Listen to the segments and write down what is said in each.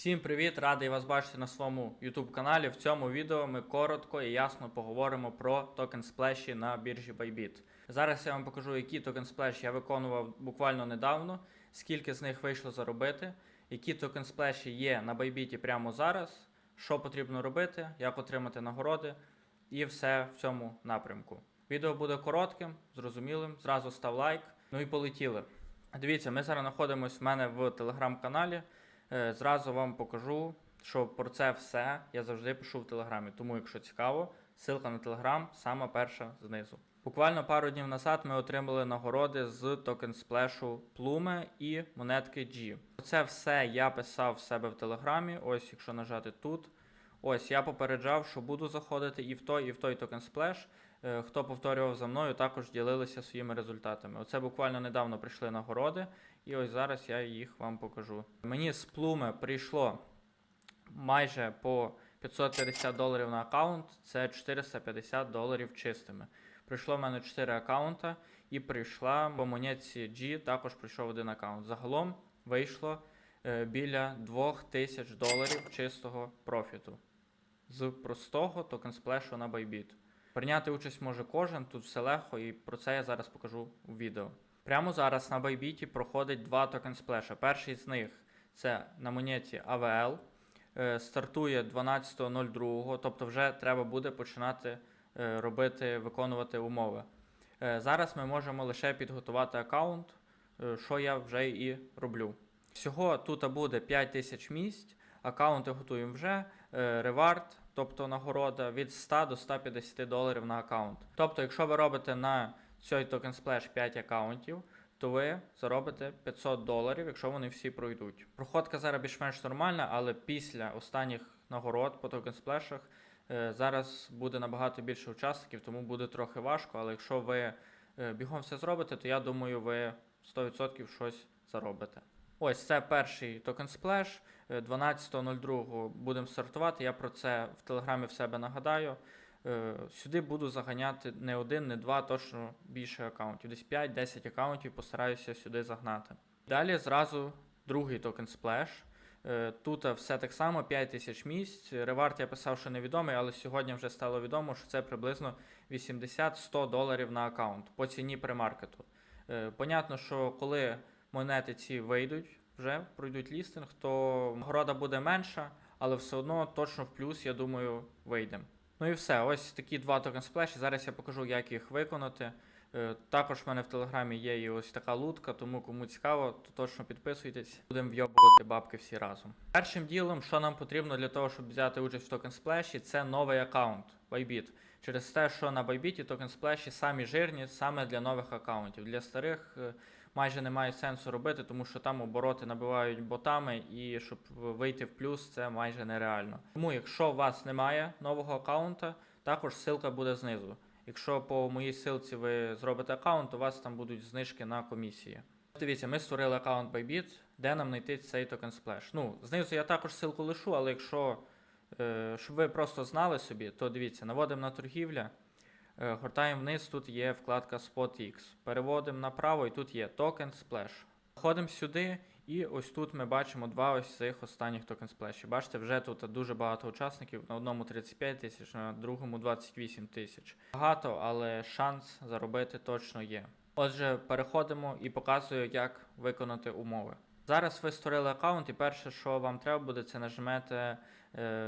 Всім привіт! Радий вас бачити на своєму YouTube каналі. В цьому відео ми коротко і ясно поговоримо про токен сплеші на біржі Bybit. Зараз я вам покажу, які токен сплеші я виконував буквально недавно, скільки з них вийшло заробити, які токен сплеші є на Bybit прямо зараз, що потрібно робити, як отримати нагороди і все в цьому напрямку. Відео буде коротким, зрозумілим. Зразу став лайк. Ну і полетіли. Дивіться, ми зараз знаходимося в мене в телеграм-каналі. Е, Зразу вам покажу, що про це все я завжди пишу в телеграмі. Тому, якщо цікаво, ссылка на телеграм сама перша знизу. Буквально пару днів назад ми отримали нагороди з токен сплешу Plume і монетки G. Це все я писав в себе в телеграмі. Ось, якщо нажати тут. Ось я попереджав, що буду заходити і в той, і в той токен сплеш. Е, Хто повторював за мною, також ділилися своїми результатами. Оце буквально недавно прийшли нагороди, і ось зараз я їх вам покажу. Мені з плуми прийшло майже по 550 доларів на аккаунт, це 450 доларів чистими. Прийшло в мене 4 аккаунта, і прийшла по монетці G, також прийшов один аккаунт. Загалом вийшло е, біля 2000 доларів чистого профіту з простого токен сплешу на Bybit. Прийняти участь може кожен, тут все легко, і про це я зараз покажу у відео. Прямо зараз на Bybit проходить два токен сплеша. Перший з них це на монеті AVL. Е, Стартує 12.02, тобто вже треба буде починати е, робити, виконувати умови. Е, Зараз ми можемо лише підготувати аккаунт, що я вже і роблю. Всього тут буде 5000 місць, аккаунти готуємо вже, ревард, тобто нагорода від 100 до 150 доларів на аккаунт. Тобто, якщо ви робите на цей токен сплеш 5 аккаунтів, то ви заробите 500 доларів, якщо вони всі пройдуть. Проходка зараз більш-менш нормальна, але після останніх нагород по токен сплешах е, зараз буде набагато більше учасників, тому буде трохи важко. Але якщо ви е, бігом все зробите, то я думаю, ви 100% щось заробите. Ось це перший токен сплеш. Е, 12.02 будемо стартувати. Я про це в телеграмі в себе нагадаю. Е, Сюди буду заганяти не один, не два, точно більше аккаунтів. Десь 5-10 аккаунтів постараюся сюди загнати. Далі зразу другий токен сплеш. Е, Тут все так само, 5000 місць. Ревард я писав, що невідомий, але сьогодні вже стало відомо, що це приблизно 80-100 доларів на аккаунт по ціні премаркету. Е, Понятно, що коли монети ці вийдуть, вже пройдуть лістинг, то нагорода буде менша, але все одно точно в плюс, я думаю, вийдемо. Ну і все, ось такі два токен сплеші. Зараз я покажу, як їх виконати. Е, Також в мене в телеграмі є і ось така лутка, тому кому цікаво, то точно підписуйтесь. Будемо вйобувати бабки всі разом. Першим ділом, що нам потрібно для того, щоб взяти участь в токен сплеші, це новий аккаунт Bybit. Через те, що на Bybit токен сплеші самі жирні саме для нових аккаунтів. Для старих е, майже немає сенсу робити, тому що там обороти набивають ботами, і щоб вийти в плюс, це майже нереально. Тому, якщо у вас немає нового аккаунта, також ссылка буде знизу. Якщо по моїй ссылці ви зробите аккаунт, у вас там будуть знижки на комісії. Дивіться, ми створили аккаунт Bybit, де нам знайти цей токен сплеш. Ну, знизу я також ссылку лишу, але якщо е, щоб ви просто знали собі, то дивіться, наводимо на торгівля, е, гортаємо вниз, тут є вкладка SpotX. Переводимо направо і тут є токен сплеш. Ходимо сюди, і ось тут ми бачимо два ось цих останніх токен сплешів. Бачите, вже тут дуже багато учасників. На одному 35 тисяч, на другому 28 тисяч. Багато, але шанс заробити точно є. Отже, переходимо і показую, як виконати умови. Зараз ви створили аккаунт, і перше, що вам треба буде, це нажмете е,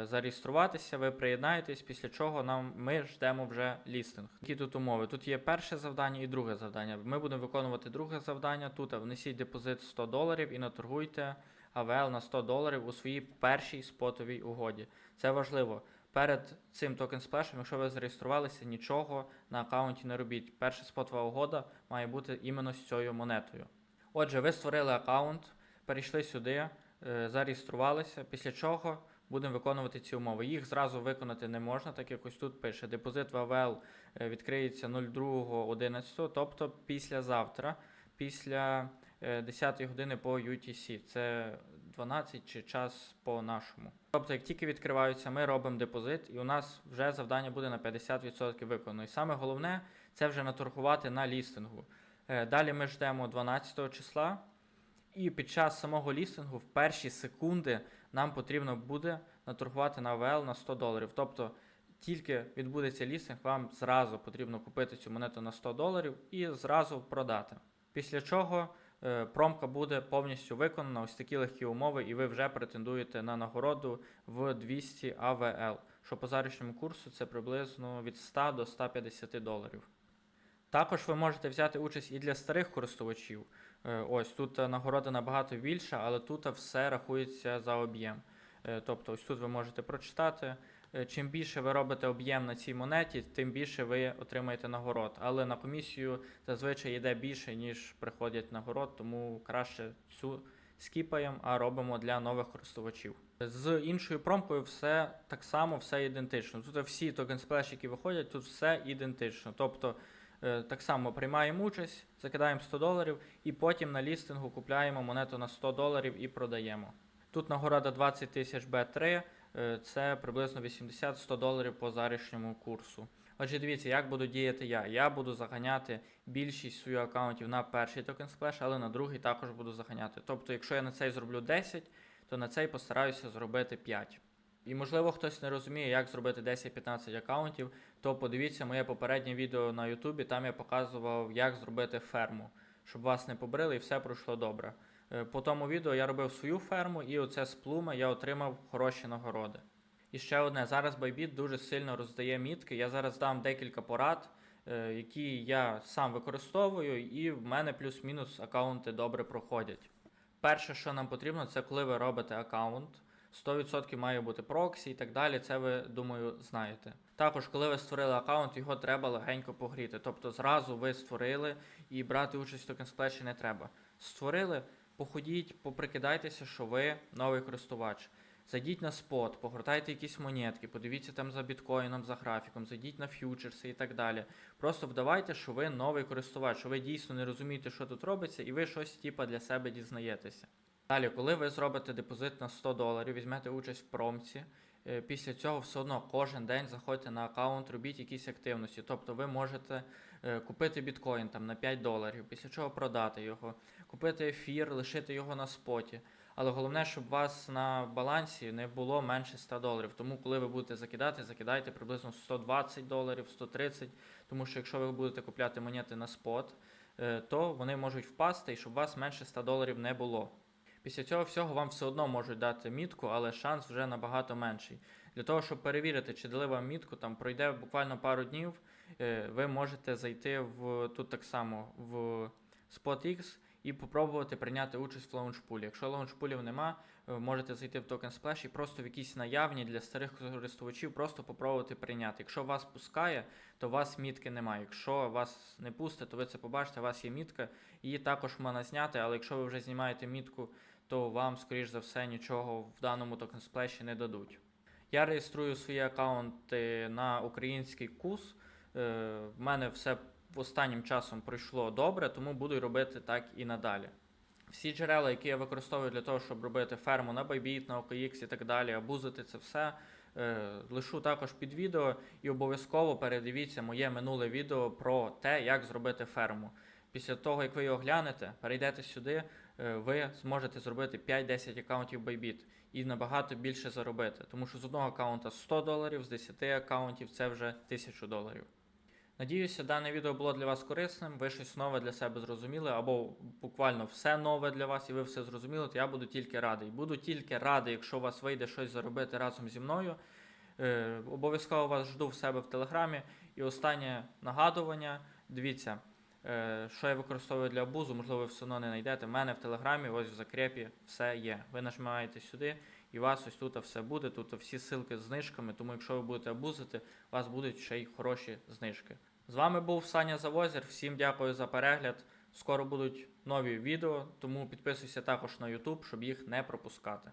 зареєструватися, ви приєднаєтесь, після чого нам ми ждемо вже лістинг. Які тут умови? Тут є перше завдання і друге завдання. Ми будемо виконувати друге завдання. Тут внесіть депозит 100 доларів і наторгуйте АВЛ на 100 доларів у своїй першій спотовій угоді. Це важливо. Перед цим токен сплешем, якщо ви зареєструвалися, нічого на аккаунті не робіть. Перша спотова угода має бути іменно з цією монетою. Отже, ви створили аккаунт, перейшли сюди, е, зареєструвалися, після чого будемо виконувати ці умови. Їх зразу виконати не можна, так як ось тут пише, депозит в е, відкриється 02.11, тобто післязавтра, після е, 10 години по UTC. Це 12 чи час по нашому. Тобто, як тільки відкриваються, ми робимо депозит, і у нас вже завдання буде на 50% виконано. І саме головне це вже наторгувати на лістингу. Е, Далі ми ждемо 12 числа. І під час самого лістингу в перші секунди нам потрібно буде наторгувати на АВЛ на 100 доларів. Тобто тільки відбудеться лістинг, вам зразу потрібно купити цю монету на 100 доларів і зразу продати. Після чого е, промка буде повністю виконана, ось такі легкі умови, і ви вже претендуєте на нагороду в 200 АВЛ, що по зарічному курсу це приблизно від 100 до 150 доларів. Також ви можете взяти участь і для старих користувачів. Е, Ось тут е, нагорода набагато більша, але тут все рахується за об'єм. Е, Тобто, ось тут ви можете прочитати. е, Чим більше ви робите об'єм на цій монеті, тим більше ви отримаєте нагород. Але на комісію зазвичай йде більше, ніж приходять нагород, тому краще цю скіпаємо, а робимо для нових користувачів. З іншою промкою все так само, все ідентично. Тут всі токен які виходять, тут все ідентично. Тобто е, так само приймаємо участь, закидаємо 100 доларів і потім на лістингу купляємо монету на 100 доларів і продаємо. Тут нагорода 20 тисяч B3, е, це приблизно 80-100 доларів по зарішньому курсу. Отже, дивіться, як буду діяти я. Я буду заганяти більшість своїх аккаунтів на перший токен сплеш, але на другий також буду заганяти. Тобто, якщо я на цей зроблю 10, то на цей постараюся зробити 5. І можливо хтось не розуміє, як зробити 10-15 аккаунтів, то подивіться моє попереднє відео на Ютубі, там я показував, як зробити ферму, щоб вас не побрили і все пройшло добре. Е, По тому відео я робив свою ферму, і оце з плуми я отримав хороші нагороди. І ще одне, зараз Bybit дуже сильно роздає мітки. Я зараз дам декілька порад, е, які я сам використовую, і в мене плюс-мінус аккаунти добре проходять. Перше, що нам потрібно, це коли ви робите аккаунт. 100% має бути проксі і так далі. Це ви, думаю, знаєте. Також, коли ви створили аккаунт, його треба легенько погріти. Тобто зразу ви створили і брати участь в сплеші не треба. Створили, походіть, поприкидайтеся, що ви новий користувач. Зайдіть на спот, погортайте якісь монетки, подивіться там за біткоїном, за графіком, зайдіть на ф'ючерси і так далі. Просто вдавайте, що ви новий користувач, що ви дійсно не розумієте, що тут робиться, і ви щось типа для себе дізнаєтеся. Далі, коли ви зробите депозит на 100 доларів, візьмете участь в промці, е, після цього все одно кожен день заходьте на аккаунт, робіть якісь активності. Тобто ви можете е, купити біткоін там на 5 доларів, після чого продати його, купити ефір, лишити його на споті. Але головне, щоб у вас на балансі не було менше 100 доларів. Тому, коли ви будете закидати, закидайте приблизно 120 доларів, 130. Тому що якщо ви будете купляти монети на спот, е, то вони можуть впасти і щоб у вас менше 100 доларів не було. Після цього всього вам все одно можуть дати мітку, але шанс вже набагато менший. Для того, щоб перевірити, чи дали вам мітку, там пройде буквально пару днів, е, ви можете зайти в тут так само в SpotX і попробувати прийняти участь в лаунчпулі. Якщо лаунчпулів нема, ви можете зайти в Token Splash і просто в якісь наявні для старих користувачів просто попробувати прийняти. Якщо вас пускає, то у вас мітки немає. Якщо вас не пустить, то ви це побачите, у вас є мітка, її також можна зняти, але якщо ви вже знімаєте мітку, то вам, скоріш за все, нічого в даному Splash не дадуть. Я реєструю свої аккаунти на український кус. Е, В мене все останнім часом пройшло добре, тому буду робити так і надалі. Всі джерела, які я використовую для того, щоб робити ферму на Bybit, на OKX і так далі, абузити це все, е, лишу також під відео і обов'язково передивіться моє минуле відео про те, як зробити ферму. Після того, як ви його глянете, перейдете сюди, ви зможете зробити 5-10 аккаунтів Bybit і набагато більше заробити. Тому що з одного аккаунта 100 доларів, з 10 аккаунтів це вже 1000 доларів. Надіюся, дане відео було для вас корисним. Ви щось нове для себе зрозуміли, або буквально все нове для вас, і ви все зрозуміли, то я буду тільки радий. Буду тільки радий, якщо у вас вийде щось заробити разом зі мною. Е, обов'язково вас жду в себе в телеграмі. І останнє нагадування. Дивіться, е, що я використовую для абузу, можливо, ви все одно не знайдете. У мене в телеграмі, ось в закрепі, все є. Ви нажимаєте сюди, і у вас ось тут все буде. Тут всі ссылки з знижками, тому якщо ви будете абузити, у вас будуть ще й хороші знижки. З вами був Саня Завозір. Всім дякую за перегляд. Скоро будуть нові відео, тому підписуйся також на YouTube, щоб їх не пропускати.